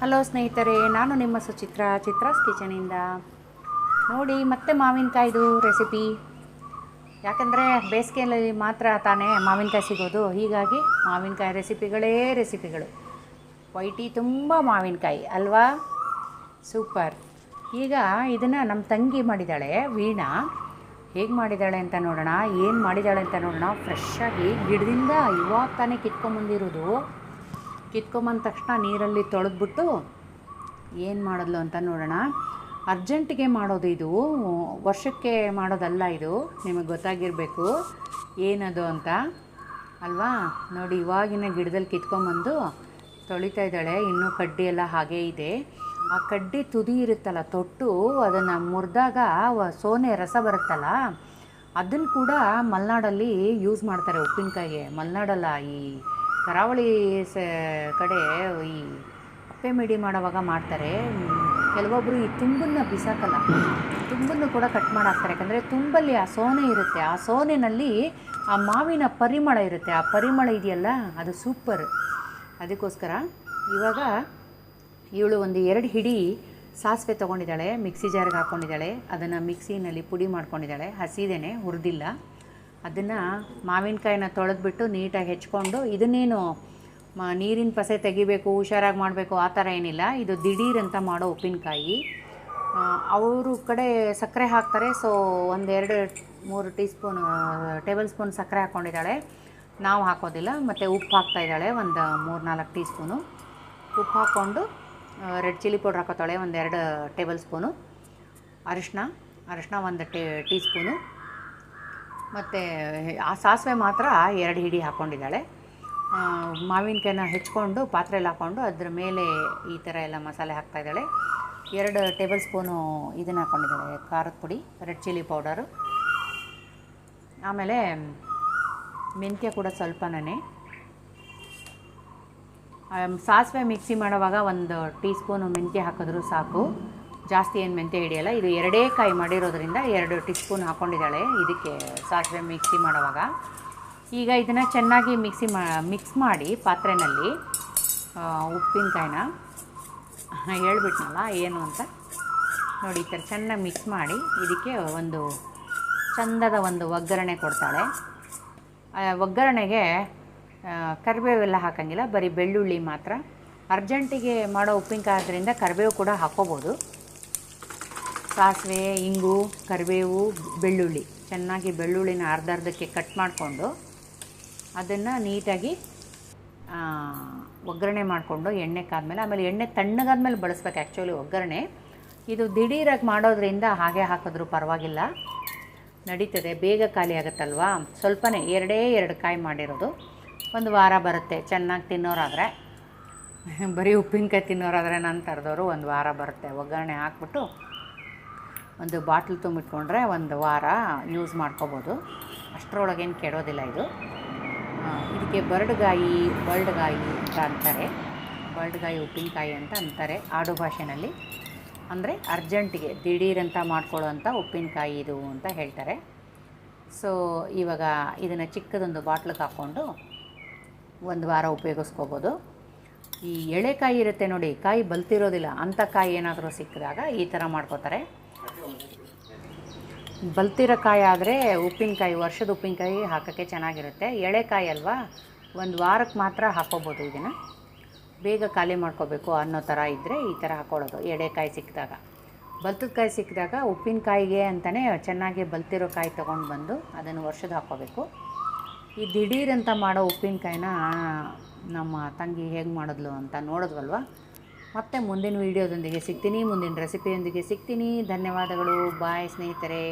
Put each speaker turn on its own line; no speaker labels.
Hello ಸ್ನೇಹಿತರೆ, ನಾನು ನಿಮ್ಮ ಸುಚಿತ್ರ, ಚಿತ್ರಾಸ್ ಕಿಚನಿಂದ. ನೋಡಿ, ಮತ್ತೆ ಮಾವಿನಕಾಯ್ದು ರೆಸಿಪಿ ಯಾಕಂದರೆ ಬೇಸಿಗೆಯಲ್ಲಿ ಮಾತ್ರ ತಾನೇ ಮಾವಿನಕಾಯಿ ಸಿಗೋದು. ಹೀಗಾಗಿ ಮಾವಿನಕಾಯಿ ರೆಸಿಪಿಗಳೇ ರೆಸಿಪಿಗಳು ವೈಟಿ ತುಂಬ ಮಾವಿನಕಾಯಿ, ಅಲ್ವಾ? ಸೂಪರ್. ಈಗ ಇದನ್ನು ನಮ್ಮ ತಂಗಿ ಮಾಡಿದ್ದಾಳೆ ವೀಣಾ. ಹೇಗೆ ಮಾಡಿದ್ದಾಳೆ ಅಂತ ನೋಡೋಣ. ಏನು ಮಾಡಿದ್ದಾಳೆ ಅಂತ ನೋಡೋಣ. ಫ್ರೆಶ್ಶಾಗಿ ಗಿಡದಿಂದ ಇವಾಗ ತಾನೇ ಕಿತ್ಕೊಂಬಂದಿರೋದು ಕಿತ್ಕೊಂಬಂದ ತಕ್ಷಣ ನೀರಲ್ಲಿ ತೊಳೆದ್ಬಿಟ್ಟು ಏನು ಮಾಡಿದ್ಲು ಅಂತ ನೋಡೋಣ. ಅರ್ಜೆಂಟಿಗೆ ಮಾಡೋದು ಇದು, ವರ್ಷಕ್ಕೆ ಮಾಡೋದಲ್ಲ ಇದು, ನಿಮಗೆ ಗೊತ್ತಾಗಿರಬೇಕು. ಏನದು ಅಂತ. ಅಲ್ವಾ? ನೋಡಿ, ಇವಾಗಿನ ಗಿಡದಲ್ಲಿ ಕಿತ್ಕೊಂಬಂದು ತೊಳಿತಾ ಇದ್ದಾಳೆ. ಇನ್ನೂ ಕಡ್ಡಿ ಎಲ್ಲ ಹಾಗೇ ಇದೆ. ಆ ಕಡ್ಡಿ ತುದಿ ಇರುತ್ತಲ್ಲ, ತೊಟ್ಟು, ಅದನ್ನು ಮುರಿದಾಗ ಸೋನೆ ರಸ ಬರುತ್ತಲ್ಲ ಅದನ್ನು ಕೂಡ ಮಲೆನಾಡಲ್ಲಿ ಯೂಸ್ ಮಾಡ್ತಾರೆ ಉಪ್ಪಿನಕಾಯಿಗೆ. ಮಲೆನಾಡಲ್ಲ ಈ ಕರಾವಳಿ ಸ ಕಡೆ ಈ ಅಪ್ಪೆ ಮಿಡಿ ಮಾಡೋವಾಗ ಮಾಡ್ತಾರೆ. ಕೆಲವೊಬ್ಬರು ಈ ತುಂಬನ್ನು ಬಿಸಾಕಲ್ಲ. ತುಂಬನ್ನು ಕೂಡ ಕಟ್ ಮಾಡಾಕ್ತಾರೆ. ಯಾಕಂದರೆ ತುಂಬಲ್ಲಿ ಆ ಸೋನೆ ಇರುತ್ತೆ. ಆ ಸೋನೆನಲ್ಲಿ ಆ ಮಾವಿನ ಪರಿಮಳ ಇರುತ್ತೆ. ಆ ಪರಿಮಳ ಇದೆಯಲ್ಲ, ಅದು ಸೂಪರ್. ಅದಕ್ಕೋಸ್ಕರ ಇವಾಗ ಇವಳು ಒಂದು ಎರಡು ಹಿಡಿ ಸಾಸಿವೆ ತೊಗೊಂಡಿದ್ದಾಳೆ, ಮಿಕ್ಸಿ ಜಾರ್ಗೆ ಹಾಕ್ಕೊಂಡಿದ್ದಾಳೆ ಅದನ್ನು ಮಿಕ್ಸಿನಲ್ಲಿ ಪುಡಿ ಮಾಡ್ಕೊಂಡಿದ್ದಾಳೆ. ಹಸಿದೇನೆ, ಹುರಿದಿಲ್ಲ. ಅದನ್ನು ಮಾವಿನಕಾಯಿನ ತೊಳೆದ್ಬಿಟ್ಟು ನೀಟಾಗಿ ಹೆಚ್ಕೊಂಡು ಇದನ್ನೇನು ನೀರಿನ ಪಸೆ ತೆಗಿಬೇಕು, ಹುಷಾರಾಗಿ ಮಾಡಬೇಕು, ಆ ಥರ ಏನಿಲ್ಲ. ಇದು ದಿಢೀರ್ ಅಂತ ಮಾಡೋ ಉಪ್ಪಿನಕಾಯಿ. ಅವರು ಕಡೆ ಸಕ್ಕರೆ ಹಾಕ್ತಾರೆ, ಸೊ ಒಂದೆರಡು, ಮೂರು ಟೀ ಸ್ಪೂನ್ ಟೇಬಲ್ ಸ್ಪೂನ್ ಸಕ್ಕರೆ ಹಾಕ್ಕೊಂಡಿದ್ದಾಳೆ. ನಾವು ಹಾಕೋದಿಲ್ಲ, ಮತ್ತು ಉಪ್ಪು ಹಾಕ್ತಾ ಇದ್ದಾಳೆ, ಒಂದು ಮೂರು ನಾಲ್ಕು ಟೀ ಸ್ಪೂನು ಉಪ್ಪು ಹಾಕ್ಕೊಂಡು ರೆಡ್ ಚಿಲ್ಲಿ ಪೌಡ್ರ್ ಹಾಕೋತಾಳೆ, ಒಂದೆರಡು ಟೇಬಲ್ ಸ್ಪೂನು. ಅರಿಶಿನ ಅರಿಶಿನ ಒಂದು ಟೇ ಟೀ ಸ್ಪೂನು ಮತ್ತು ಆ ಸಾಸಿವೆ ಮಾತ್ರ ಎರಡು ಹಿಡಿ ಹಾಕ್ಕೊಂಡಿದ್ದಾಳೆ ಮಾವಿನಕಾಯಿನ ಹೆಚ್ಕೊಂಡು, ಪಾತ್ರೆಯಲ್ಲಿ ಹಾಕ್ಕೊಂಡು ಅದ್ರ ಮೇಲೆ ಈ ಥರ ಎಲ್ಲ ಮಸಾಲೆ ಹಾಕ್ತಾಯಿದ್ದಾಳೆ ಎರಡು ಟೇಬಲ್ ಸ್ಪೂನು ಇದನ್ನು ಹಾಕ್ಕೊಂಡಿದ್ದಾಳೆ ಖಾರದ ಪುಡಿ, ರೆಡ್ ಚಿಲ್ಲಿ ಪೌಡರು. ಆಮೇಲೆ ಮೆಂತ್ಯ ಕೂಡ ಸ್ವಲ್ಪನೇ. ಸಾಸಿವೆ ಮಿಕ್ಸಿ ಮಾಡುವಾಗ ಒಂದು ಟೀ ಸ್ಪೂನು ಮೆಂತ್ಯ ಹಾಕಿದ್ರು ಸಾಕು. ಜಾಸ್ತಿ ಏನು ಮೆಂತ್ಯ ಹಿಡಿಯಲ್ಲ, ಇದು ಎರಡೇ ಕಾಯಿ ಮಾಡಿರೋದ್ರಿಂದ ಎರಡು ಟೀ ಸ್ಪೂನ್ ಹಾಕ್ಕೊಂಡಿದ್ದಾಳೆ ಇದಕ್ಕೆ ಸಾಸಿವೆ ಮಿಕ್ಸಿ ಮಾಡುವಾಗ. ಈಗ ಇದನ್ನು ಚೆನ್ನಾಗಿ ಮಿಕ್ಸಿ ಮಾ ಮಿಕ್ಸ್ ಮಾಡಿ ಪಾತ್ರೆಯಲ್ಲಿ ಉಪ್ಪಿನಕಾಯಿನ. ಹೇಳ್ಬಿಟ್ನಲ್ಲ, ಏನು ಅಂತ. ನೋಡಿ, ಈ ಥರ ಚೆನ್ನಾಗಿ ಮಿಕ್ಸ್ ಮಾಡಿ ಇದಕ್ಕೆ ಒಂದು ಚಂದದ ಒಂದು ಒಗ್ಗರಣೆ ಕೊಡ್ತಾಳೆ. ಒಗ್ಗರಣೆಗೆ ಕರಿಬೇವೆಲ್ಲ ಹಾಕಂಗಿಲ್ಲ, ಬರೀ ಬೆಳ್ಳುಳ್ಳಿ ಮಾತ್ರ. ಅರ್ಜೆಂಟಿಗೆ ಮಾಡೋ ಉಪ್ಪಿನಕಾಯಿ ಆದ್ದರಿಂದ ಕರಿಬೇವು ಕೂಡ ಹಾಕ್ಕೋಬೋದು ಸಾಸಿವೆ, ಇಂಗು, ಕರಿಬೇವು, ಬೆಳ್ಳುಳ್ಳಿ. ಚೆನ್ನಾಗಿ ಬೆಳ್ಳುಳ್ಳಿನ ಅರ್ಧ ಅರ್ಧಕ್ಕೆ ಕಟ್ ಮಾಡಿಕೊಂಡು ಅದನ್ನು ನೀಟಾಗಿ ಒಗ್ಗರಣೆ ಮಾಡಿಕೊಂಡು ಎಣ್ಣೆ ಕಾದ್ಮೇಲೆ, ಆಮೇಲೆ ಎಣ್ಣೆ ತಣ್ಣಗಾದ್ಮೇಲೆ ಬಳಸ್ಬೇಕು ಆ್ಯಕ್ಚುಲಿ ಒಗ್ಗರಣೆ. ಇದು ದಿಢೀರಾಗಿ ಮಾಡೋದ್ರಿಂದ ಹಾಗೆ ಹಾಕಿದ್ರು ಪರವಾಗಿಲ್ಲ. ನಡೀತದೆ, ಬೇಗ ಖಾಲಿ ಆಗುತ್ತಲ್ವಾ? ಸ್ವಲ್ಪನೇ, ಎರಡೇ ಎರಡು ಕಾಯಿ ಮಾಡಿರೋದು. ಒಂದು ವಾರ ಬರುತ್ತೆ, ಚೆನ್ನಾಗಿ ತಿನ್ನೋರಾದರೆ. ಬರೀ ಉಪ್ಪಿನಕಾಯಿ ತಿನ್ನೋರಾದರೆ ನಾನು ಥರದವರು ಒಂದು ವಾರ ಬರುತ್ತೆ. ಒಗ್ಗರಣೆ ಹಾಕ್ಬಿಟ್ಟು ಒಂದು ಬಾಟ್ಲ್ ತುಂಬಿಟ್ಕೊಂಡ್ರೆ ಒಂದು ವಾರ ಯೂಸ್ ಮಾಡ್ಕೋಬೋದು. ಅಷ್ಟರೊಳಗೇನು ಕೆಡೋದಿಲ್ಲ ಇದು. ಇದಕ್ಕೆ ಬರಡ್ಗಾಯಿ ಬಳ್ಡ್ಗಾಯಿ ಅಂತ ಅಂತಾರೆ. ಬಳ್ಡ್ಗಾಯಿ ಉಪ್ಪಿನಕಾಯಿ ಅಂತ ಅಂತಾರೆ ಆಡು ಭಾಷೆನಲ್ಲಿ. ಅಂದರೆ ಅರ್ಜೆಂಟಿಗೆ ದಿಢೀರಂತ ಮಾಡ್ಕೊಳ್ಳೋವಂಥ ಉಪ್ಪಿನಕಾಯಿ ಇದು ಅಂತ ಹೇಳ್ತಾರೆ. ಸೊ ಇವಾಗ ಇದನ್ನು ಚಿಕ್ಕದೊಂದು ಬಾಟ್ಲಿಗೆ ಹಾಕ್ಕೊಂಡು ಒಂದು ವಾರ ಉಪಯೋಗಿಸ್ಕೋಬೋದು. ಈ ಎಳೆಕಾಯಿ ಇರುತ್ತೆ ನೋಡಿ, ಕಾಯಿ ಬಲ್ತಿರೋದಿಲ್ಲ, ಅಂಥ ಕಾಯಿ ಏನಾದರೂ ಸಿಕ್ಕಿದಾಗ ಈ ಥರ ಮಾಡ್ಕೋತಾರೆ. ಬಲ್ತಿರೋ ಕಾಯಿ ಆದರೆ ಉಪ್ಪಿನಕಾಯಿ, ವರ್ಷದ ಉಪ್ಪಿನಕಾಯಿ ಹಾಕೋಕ್ಕೆ ಚೆನ್ನಾಗಿರುತ್ತೆ. ಎಳೆಕಾಯಿ ಅಲ್ವಾ? ಒಂದು ವಾರಕ್ಕೆ ಮಾತ್ರ ಹಾಕೋಬೋದು ಇದನ್ನು. ಬೇಗ ಖಾಲಿ ಮಾಡ್ಕೋಬೇಕು ಅನ್ನೋ ಥರ ಇದ್ದರೆ ಈ ಥರ ಹಾಕ್ಕೊಳ್ಳೋದು ಎಳೆಕಾಯಿ ಸಿಕ್ಕಿದಾಗ. ಬಲ್ತದ ಕಾಯಿ ಸಿಕ್ಕಿದಾಗ ಉಪ್ಪಿನಕಾಯಿಗೆ ಅಂತಲೇ ಚೆನ್ನಾಗಿ ಬಲ್ತಿರೋ ಕಾಯಿ ತೊಗೊಂಡು ಬಂದು ಅದನ್ನು ವರ್ಷದ ಹಾಕ್ಕೋಬೇಕು ಈ ದಿಢೀರಂತ ಮಾಡೋ ಉಪ್ಪಿನಕಾಯಿನ ನಮ್ಮ ತಂಗಿ ಹೇಗೆ ಮಾಡಿದ್ಲು ಅಂತ ನೋಡಿದ್ವಲ್ವ? ಮತ್ತೆ ಮುಂದಿನ ವೀಡಿಯೋದೊಂದಿಗೆ ಸಿಗ್ತೀನಿ ಮುಂದಿನ ರೆಸಿಪಿಯೊಂದಿಗೆ ಸಿಗ್ತೀನಿ. ಧನ್ಯವಾದಗಳು. ಬಾಯ್ ಸ್ನೇಹಿತರೆ.